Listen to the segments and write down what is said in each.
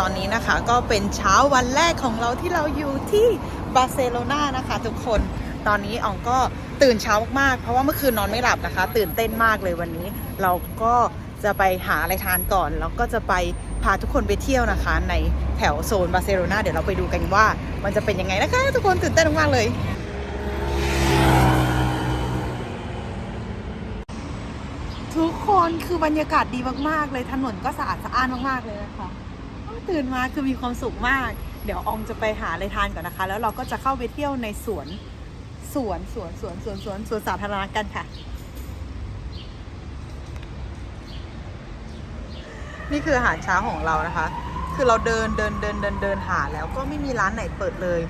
ตอนนี้นะคะ ก็เป็นเช้าวันแรกของเราที่เราอยู่ที่บาร์เซโลนานะคะทุกคนตอนนี้อองก็ตื่นเช้ามากๆ เพราะว่าเมื่อคืนนอนไม่หลับนะคะ ตื่นเต้นมากเลยวันนี้ เราก็จะไปหาอะไรทานก่อน แล้วก็จะไปพาทุกคนไปเที่ยวนะคะ ในแถวโซนบาร์เซโลนาเดี๋ยวเราไปดูกันว่า มันจะเป็นยังไงนะคะ ทุกคนตื่นเต้นมากๆเลยทุกคนคือบรรยากาศดีมากๆ เลยถนนก็สะอาดสะอ้านมากๆเลยนะคะ ตื่นมาคือมีความสุขมาก เดี๋ยวอองจะไปหาอะไรทานก่อนนะคะ แล้วเราก็จะเข้าไปเที่ยวในสวนสวนสวนสวนสวนสวนสวนสาธารณะกันค่ะ นี่คืออาหารเช้าของเรานะคะ คือเราเดินเดินเดินเดินเดินหาแล้วก็ไม่มีร้านไหนเปิดเลย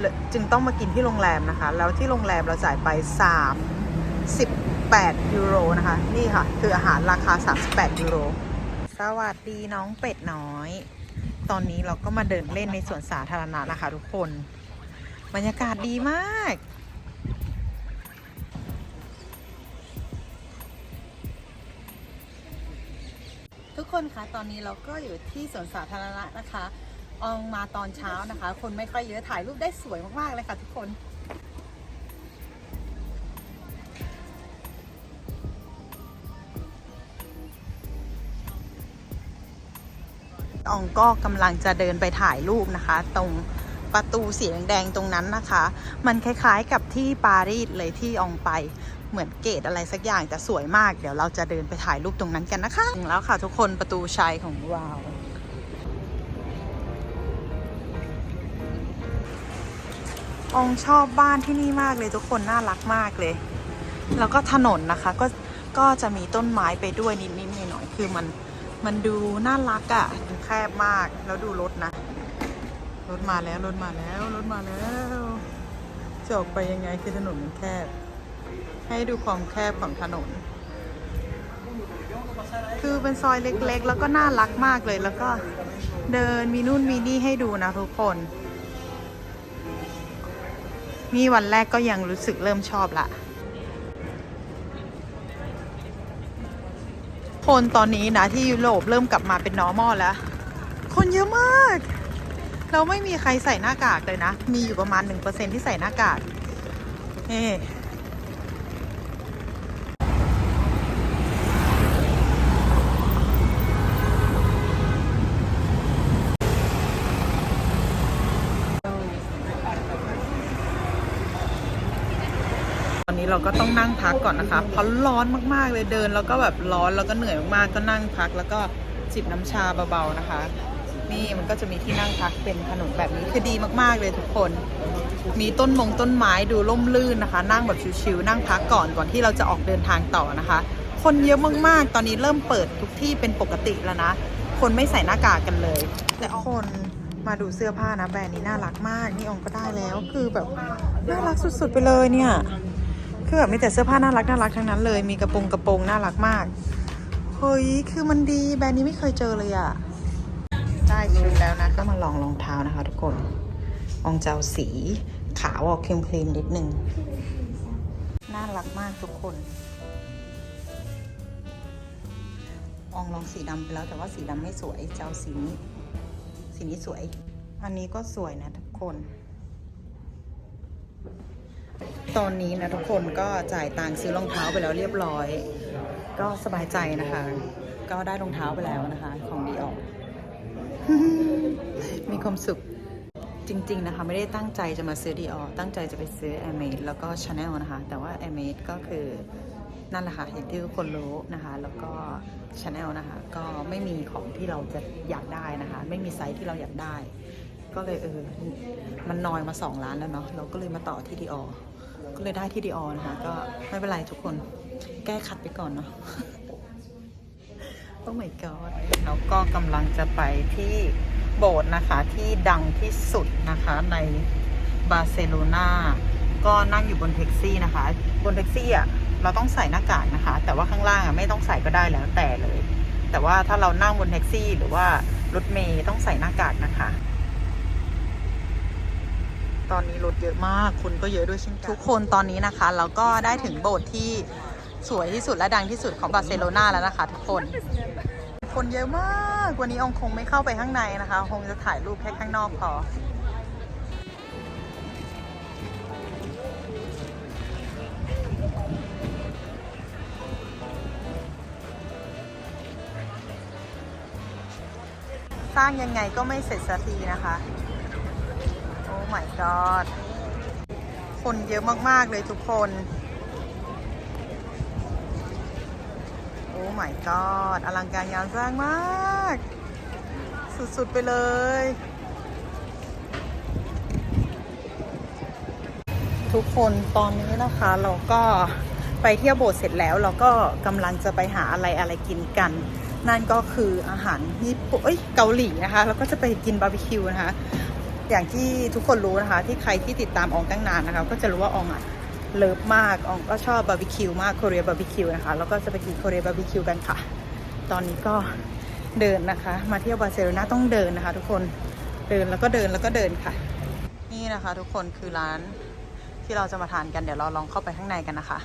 เลยจึงต้องมากินที่โรงแรมนะคะ แล้วที่โรงแรมเราจ่ายไป 38ยูโรนะคะ นี่ค่ะ คืออาหารราคา 38ยูโรสวัสดีน้องเป็ดน้อย ตอนนี้เราก็มาเดินเล่นในสวนสาธารณะนะคะทุกคน บรรยากาศดีมาก ทุกคนคะตอนนี้เราก็อยู่ที่สวนสาธารณะนะคะ อองมาตอนเช้านะคะ คนไม่ค่อยเยอะถ่ายรูปได้สวยมากๆเลยค่ะทุกคน อองก็กำลังจะเดินไปถ่ายรูปนะคะ ตรงประตูสีแดงๆตรงนั้นนะคะ มันคล้ายๆกับที่ปารีสเลยที่อองไปเหมือนเกตอะไรสักอย่างแต่สวยมาก เดี๋ยวเราจะเดินไปถ่ายรูปตรงนั้นกันนะคะถึงแล้วค่ะทุกคนประตูชัยของเราอองชอบบ้านที่นี่มากเลยทุกคนน่ารักมากเลย แล้วก็ถนนนะคะก็ก็จะมีต้นไม้ไปด้วยนิดๆหน่อยๆคือมัน มันดูน่ารักอะ่ะแคบมากแล้วดูรถนะ รถมาแล้วรถมาแล้วรถมาแล้วจะออกไปยังไงคือถนนมันแคบ ให้ดูความแคบของถนน คือเป็นซอยเล็กๆ แล้วก็น่ารักมากเลยแล้วก็เดินมีนู่นมีนี่ให้ดูนะทุกคน นี่วันแรกก็ยังรู้สึกเริ่มชอบละ คนตอนนี้นะที่ยุโรปเริ่มกลับมาเป็นนอร์มอลแล้ว คนเยอะมาก เราไม่มีใครใส่หน้ากากเลยนะ มีอยู่ประมาณ1%ที่ใส่หน้ากากนี่ตอ นี้เราก็ต้องนั่งพักก่อนนะคะเพราะร้อนมากๆเลยเดิน แล้วก็แบบร้อนแล้วก็เหนื่อยมากๆก็นั่งพัก แล้วก็จิบน้ำชาเบาๆนะคะ นี่มันก็จะมีที่นั่งพักเป็นถนนแบบนี้คือดีมากๆเลยทุกคน มีต้นมงต้นไม้ดูร่มรื่นนะคะ นั่งแบบชิวๆนั่งพักก่อนก่อนที่เราจะออกเดินทางต่อนะคะ คนเยอะมากๆ ตอนนี้เริ่มเปิดทุกที่เป็นปกติแล้วนะ คนไม่ใส่หน้ากากกันเลยแต่คนมาดูเสื้อผ้านะแบรนด์นี้น่ารักมาก นี่องก็ได้แล้วคือแบบน่ารักสุดๆไปเลยเนี่ย คือแบบมีแต่เสื้อผ้าน่ารักน่ารักทั้งนั้นเลย มีกระโปรงกระโปรงน่ารักมาก เฮ้ย คือมันดีแบรนด์นี้ไม่เคยเจอเลยอะได้ชุดแล้วนะก็มาลองรองเท้านะคะ ทุกคนอองเจ้าสีขาวออกครีมครีมนิดนึง น่ารักมากทุกคนอองลองสีดำไปแล้วแต่ว่าสีดำไม่สวย เจ้าสีนี้ สีนี้สวย อันนี้ก็สวยนะทุกคน ตอนนี้นะทุกคนก็จ่ายตังค์ซื้อรองเท้าไปแล้วเรียบร้อย ก็สบายใจนะคะ ก็ได้รองเท้าไปแล้วนะคะ ของดีออก มีความสุขจริง ๆ นะคะ ไม่ได้ตั้งใจจะมาซื้อดีออตั้งใจจะไปซื้อ a i r m a d แล้วก็ Chanel นะคะ แต่ว่า a i r m a d ก็คือนั่นแหละค่ะอย่างที่ทุกคนรู้นะคะ แล้วก็ Chanel นะคะ ก็ไม่มีของที่เราจะอยากได้นะคะ ไม่มีไซส์ที่เราอยากได้ ก็เลยเออมันนอยมาสองล้านแล้วเนาะเราก็เลยมาต่อที่ดีออ ก็เลยได้ที่ดีออนะคะ ก็ไม่เป็นไรทุกคน แก้ขัดไปก่อนเนาะโอ้ my god แล้วก็กำลังจะไปที่โบสถ์นะคะที่ดังที่สุดนะคะในบาร์เซโลนาก็นั่งอยู่บนแท็กซี่นะคะ บนแท็กซี่อะเราต้องใส่หน้ากากนะคะ แต่ว่าข้างล่างอะไม่ต้องใส่ก็ได้แล้วแต่เลย แต่ว่าถ้าเรานั่งบนแท็กซี่ หรือว่ารถเมย์ต้องใส่หน้ากากนะคะ ตอนนี้รถเยอะมากคนก็เยอะด้วยเช่นกันทุกคนตอนนี้นะคะเราก็ได้ถึงโบสถ์ที่สวยที่สุดและดังที่สุดของบาร์เซโลนาแล้วนะคะ ทุกคน คนเยอะมากวันนี้อองคงไม่เข้าไปข้างในนะคะคงจะถ่ายรูปแค่ข้างนอกพอสร้างยังไงก็ไม่เสร็จสักทีนะคะโอ้ my god คนเยอะมาก ๆ เลยทุกคน โอ้ my god อลังการงานสร้างมาก สุด ๆ ไปเลย ทุกคนตอนนี้นะคะเราก็ไปเที่ยวโบสถ์เสร็จแล้วเราก็กำลังจะไปหาอะไรอะไรกินกัน นั่นก็คืออาหารญี่ปุ่นเอ้ยเกาหลีนะคะ แล้วก็จะไปกินบาร์บีคิวนะคะ อย่างที่ทุกคนรู้นะคะ ที่ใครที่ติดตามอองตั้งนานนะคะ ก็จะรู้ว่าอองอะเลิฟมากอองก็ชอบบาร์บีคิวมากโคเรียบาร์บีคิวนะคะ แล้วก็จะไปกินโคเรียบาร์บีคิวกันค่ะ ตอนนี้ก็เดินนะคะ มาเที่ยวบาร์เซโลนาต้องเดินนะคะ ทุกคนเดินแล้วก็เดินแล้วก็เดินค่ะ นี่นะคะ ทุกคนคือร้านที่เราจะมาทานกันเดี๋ยวเราลองเข้าไปข้างในกันนะคะ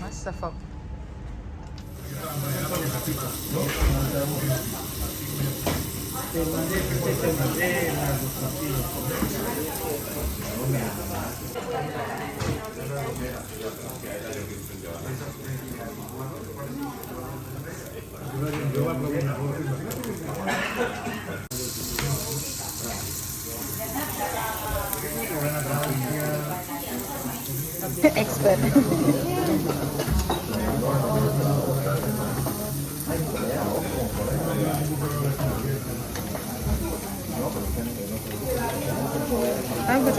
มัสฟอก เอ็กซ์เพร นั่นคื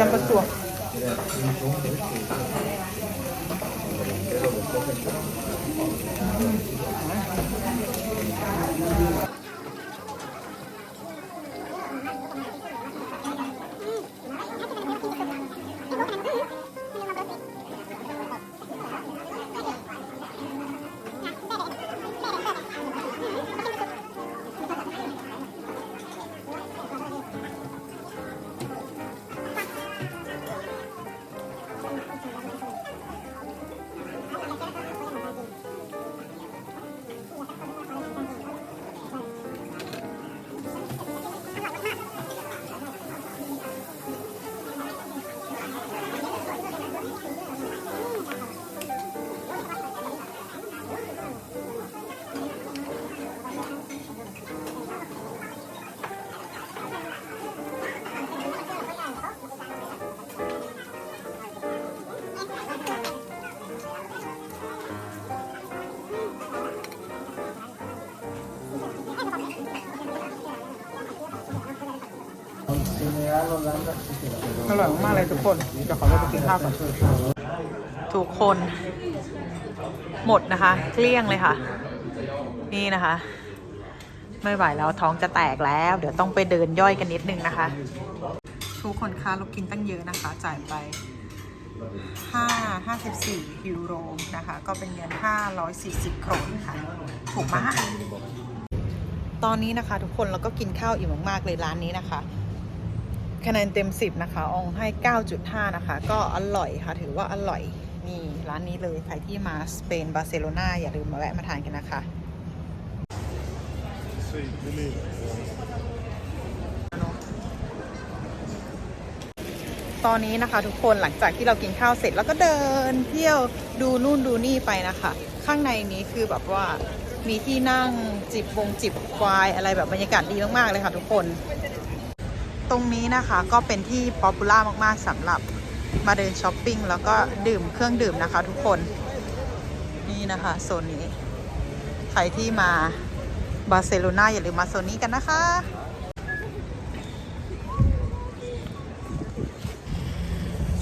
อร่อยมากเลยทุกคน เดี๋ยวขอไปกินข้าวก่อนทุกคน หมดนะคะ เกลี้ยงเลยค่ะ นี่นะคะ ไม่ไหวแล้วท้องจะแตกแล้ว เดี๋ยวต้องไปเดินย่อยกันนิดนึงนะคะ ทุกคนคะเรากินตั้งเยอะนะคะ จ่ายไป5 54 ยูโรนะคะ ก็เป็นเงิน 540โครนค่ะ ถูกมาก ตอนนี้นะคะทุกคนเราก็กินข้าวอิ่มมากๆเลยร้านนี้นะคะ คะแนนเต็ม 10 นะคะ อองให้ 9.5 นะคะ ก็อร่อยค่ะ ถือว่าอร่อย นี่ ร้านนี้เลย ใครที่มาสเปน บาร์เซโลนาอย่าลืมมาแวะมาทานกันนะคะตอนนี้นะคะทุกคนหลังจากที่เรากินข้าวเสร็จแล้วก็เดินเที่ยวดูนู่นดูนี่ไปนะคะ ข้างในนี้คือแบบว่ามีที่นั่งจิบวงจิบควายอะไรแบบบรรยากาศดีมาก ๆ เลยค่ะทุกคน ตรงนี้นะคะก็เป็นที่ป๊อปปูล่ามากๆสำหรับมาเดินช้อปปิ้งแล้วก็ดื่มเครื่องดื่มนะคะทุกคน นี่นะคะโซนนี้ ใครที่มาบาร์เซโลนาอย่าลืมมาโซนนี้กันนะคะ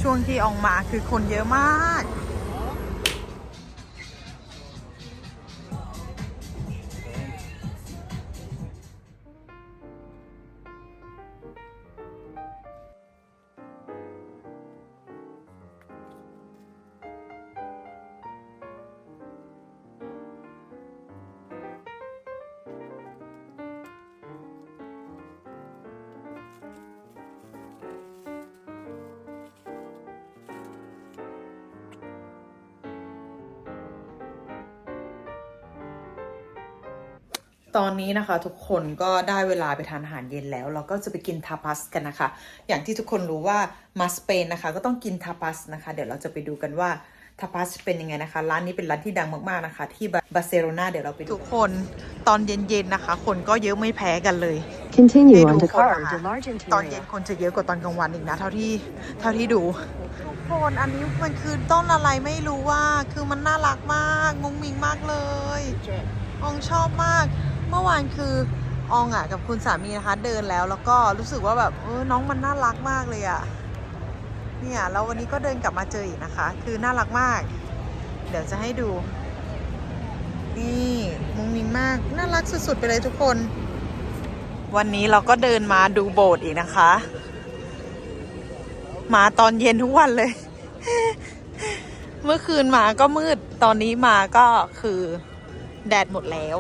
ช่วงที่อองมาคือคนเยอะมาก ตอนนี้นะคะทุกคนก็ได้เวลาไปทานอาหารเย็นแล้ว เราก็จะไปกินทาปาสกันนะคะ อย่างที่ทุกคนรู้ว่ามาสเปนนะคะ ก็ต้องกินทาปาสนะคะ เดี๋ยวเราจะไปดูกันว่าทาปาสเป็นยังไงนะคะ ร้านนี้เป็นร้านที่ดังมากๆนะคะ ที่บาร์เซโลนาเดี๋ยวเราไปทุกคนตอนเย็นๆนะคะ คนก็เยอะไม่แพ้กันเลย Continue Hey, on to do car photo. to large ตอนเย็น interior. คนจะเยอะกว่าตอนกลางวันอีกนะ เท่าที่เท่าที่ดูทุกคนอันนี้มันคือต้นอะไรไม่รู้ว่าคือมันน่ารักมากงงมิงมากเลยอองชอบมาก เมื่อวานคืออองอะกับคุณสามีนะคะเดินแล้ว แล้วก็รู้สึกว่าแบบเออน้องมันน่ารักมากเลยอะเนี่ยแล้ววันนี้ก็เดินกลับมาเจออีกนะคะ คือน่ารักมาก เดี๋ยวจะให้ดู นี่มุงมิงมากน่ารักสุดๆไปเลยทุกคน วันนี้เราก็เดินมาดูโบสถ์อีกนะคะ มาตอนเย็นทุกวันเลย เมื่อคืนมาก็มืดตอนนี้มาก็คือแดดหมดแล้ว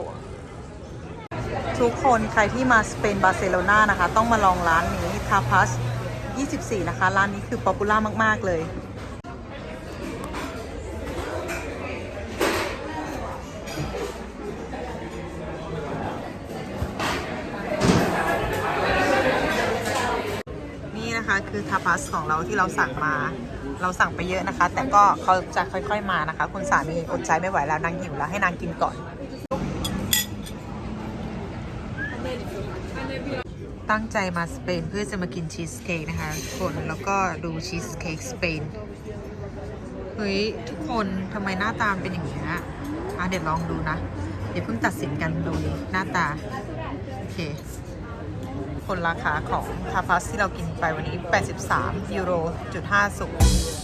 ทุกคนใครที่มาสเปนบาร์เซโลนานะคะ ต้องมาลองร้านนี้ทาพัส24 นะคะ ร้านนี้คือป๊อปปูล่ามาก ๆ เลยนี่นะคะคือทาปาสของเราที่เราสั่งมา เราสั่งไปเยอะนะคะ แต่ก็เขาจะค่อยๆมานะคะ คุณสามีอดใจไม่ไหวแล้วนางหิวแล้วให้นางกินก่อน ตั้งใจมาสเปนเพื่อจะมากินชีสเค้กนะคะทุกคนแล้วก็ดูชีสเค้กสเปนเฮ้ย ทุกคนทำไมหน้าตามเป็นอย่างนี้อะเดี๋ยวลองดูนะ เดี๋ยวเพิ่งตัดสินกันดูหน้าตา โอเค คนราคาของทาพาสที่เรากินไปวันนี้ 83ยูโรจุด50